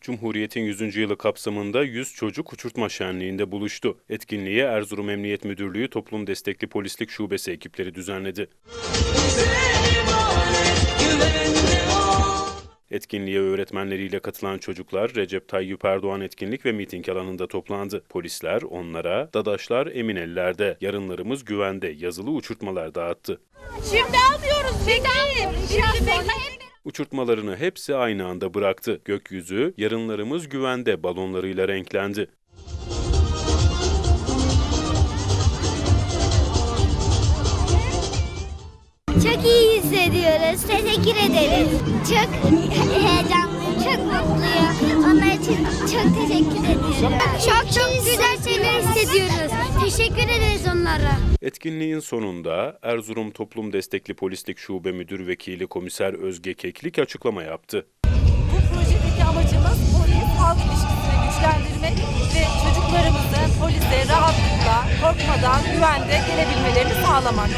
Cumhuriyet'in 100. yılı kapsamında 100 çocuk uçurtma şenliğinde buluştu. Etkinliğe Erzurum Emniyet Müdürlüğü Toplum Destekli Polislik Şubesi ekipleri düzenledi. Etkinliğe öğretmenleriyle katılan çocuklar Recep Tayyip Erdoğan etkinlik ve miting alanında toplandı. Polisler onlara Dadaşlar emin ellerde, yarınlarımız güvende yazılı uçurtmalar dağıttı. Şimdi almıyoruz bekleyin. Şimdi bekleyin. Uçurtmalarını hepsi aynı anda bıraktı. Gökyüzü yarınlarımız güvende balonlarıyla renklendi. Çok iyi hissediyoruz. Teşekkür ederiz. Çok heyecanlıyım, çok mutluyum. Onlar için çok teşekkür ediyorum. Çok çok güzel şeyler hissediyoruz. Teşekkür ederiz onlara. Etkinliğin sonunda Erzurum Toplum Destekli Polislik Şube Müdür Vekili Komiser Özge Keklik açıklama yaptı. Bu projedeki amacımız polis halk ilişkisini güçlendirmek ve çocuklarımızın polise rahatlıkla, korkmadan, güvende gelebilmelerini sağlamak.